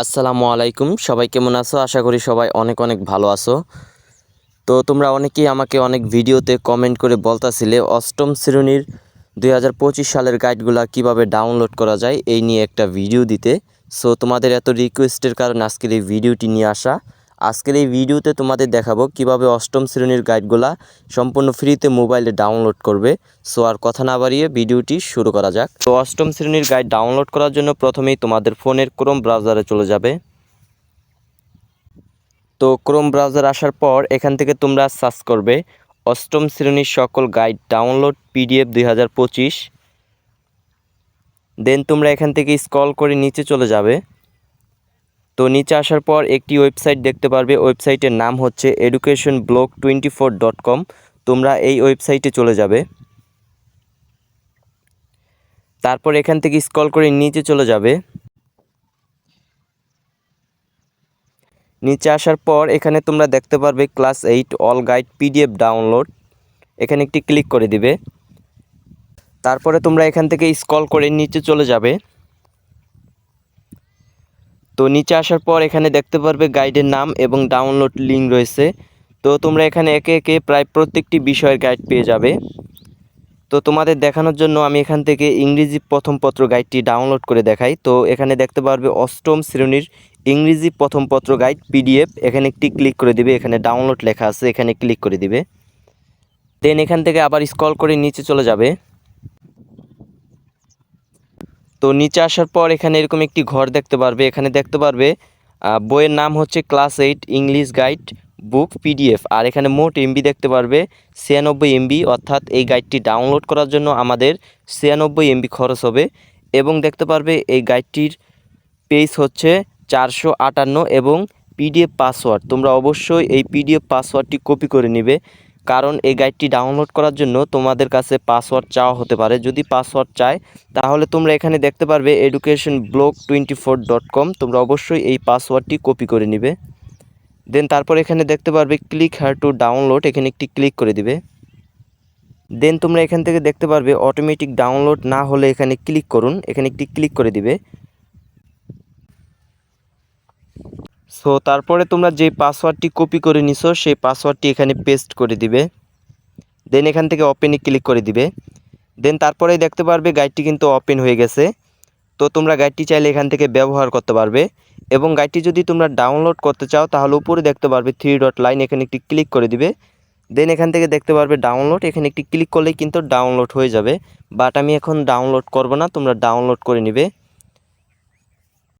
আসসালামু আলাইকুম। সবাই কেমন আছো? আশা করি সবাই অনেক অনেক ভালো আছো। তো তোমরা অনেকেই আমাকে অনেক ভিডিওতে কমেন্ট করে বলতাছিলে, অষ্টম শ্রেণির দু হাজার পঁচিশ সালের গাইডগুলা কীভাবে ডাউনলোড করা যায়, এই নিয়ে একটা ভিডিও দিতে। সো তোমাদের এত রিকোয়েস্টের কারণে আজকের এই ভিডিওটি নিয়ে আসা। আজকের এই ভিডিওতে তোমাদের দেখাবো কীভাবে অষ্টম শ্রেণির গাইডগুলা সম্পূর্ণ ফ্রিতে মোবাইলে ডাউনলোড করবে। সো আর কথা না বাড়িয়ে ভিডিওটি শুরু করা যাক। তো অষ্টম শ্রেণির গাইড ডাউনলোড করার জন্য প্রথমেই তোমাদের ফোনের ক্রোম ব্রাউজারে চলে যাবে। তো ক্রোম ব্রাউজার আসার পর এখান থেকে তোমরা সার্চ করবে অষ্টম শ্রেণির সকল গাইড ডাউনলোড পিডিএফ দুই হাজার পঁচিশ। দেন তোমরা এখান থেকে স্ক্রল করে নিচে চলে যাবে। তো নিচে আসার পর একটি ওয়েবসাইট দেখতে পারবে। ওয়েবসাইটের নাম হচ্ছে education blog twenty four dot com তোমরা এই ওয়েবসাইটে চলে যাবে। তারপর এখান থেকে স্ক্রল করে নিচে চলে যাবে। নিচে আসার পর এখানে তোমরা দেখতে পারবে class eight all guide PDF download এখানে একটি ক্লিক করে দিবে। তারপরে তোমরা এখান থেকে স্ক্রল করে নিচে চলে যাবে। তো নিচে আসার পর এখানে দেখতে পারবে গাইডের নাম এবং ডাউনলোড লিঙ্ক রয়েছে। তো তোমরা এখানে একে একে প্রায় প্রত্যেকটি বিষয়ের গাইড পেয়ে যাবে। তো তোমাদের দেখানোর জন্য আমি এখান থেকে ইংরেজি প্রথম পত্র গাইডটি ডাউনলোড করে দেখাই। তো এখানে দেখতে পারবে অষ্টম শ্রেণির ইংরেজি প্রথম পত্র গাইড পিডিএফ এখানে একটি ক্লিক করে দিবে, এখানে ডাউনলোড লেখা আছে, এখানে ক্লিক করে দিবে। দেন এখান থেকে আবার স্ক্রল করে নিচে চলে যাবে। তো নিচে আসার পর এখানে এরকম একটি ঘর দেখতে পারবে। এখানে দেখতে পারবে বইয়ের নাম হচ্ছে class eight, English guide book PDF. আর এখানে মোট এমবি দেখতে পারবে, ছিয়ানব্বই এমবি। অর্থাৎ এই গাইডটি ডাউনলোড করার জন্য আমাদের ছিয়ানব্বই এমবি খরচ হবে। এবং দেখতে পারবে, এই গাইডটির পেজ হচ্ছে চারশো আটান্ন এবং পিডিএফ পাসওয়ার্ড। তোমরা অবশ্যই এই পিডিএফ পাসওয়ার্ডটি কপি করে নেবে। কারণ এই গাইডটি ডাউনলোড করার জন্য তোমাদের কাছে পাসওয়ার্ড চাওয়া হতে পারে। যদি পাসওয়ার্ড চায়, তাহলে তোমরা এখানে দেখতে পারবে education blog twenty four dot com তোমরা অবশ্যই এই পাসওয়ার্ডটি কপি করে নিবে। দেন তারপর এখানে দেখতে পারবে ক্লিক হার টু ডাউনলোড এখানে একটি ক্লিক করে দিবে। দেন তোমরা এখান থেকে দেখতে পারবে অটোমেটিক ডাউনলোড না হলে এখানে ক্লিক করুন। এখানে একটি ক্লিক করে দিবে। সো তারপরে তোমরা যে পাসওয়ার্ডটি কপি করে নিছো, সেই পাসওয়ার্ডটি এখানে পেস্ট করে দিবে। দেন এখান থেকে ওপেনে ক্লিক করে দিবে। দেন তারপরেই দেখতে পারবে গাইডটি কিন্তু ওপেন হয়ে গেছে। তো তোমরা গাইডটি চাইলে এখান থেকে ব্যবহার করতে পারবে। এবং গাইডটি যদি তোমরা ডাউনলোড করতে চাও, তাহলে উপরে দেখতে পারবে থ্রি ডট লাইন এখানে একটি ক্লিক করে দিবে। দেন এখান থেকে দেখতে পারবে ডাউনলোড এখানে একটি ক্লিক করলেই কিন্তু ডাউনলোড হয়ে যাবে। বাট আমি এখন ডাউনলোড করব না, তোমরা ডাউনলোড করে নিবে।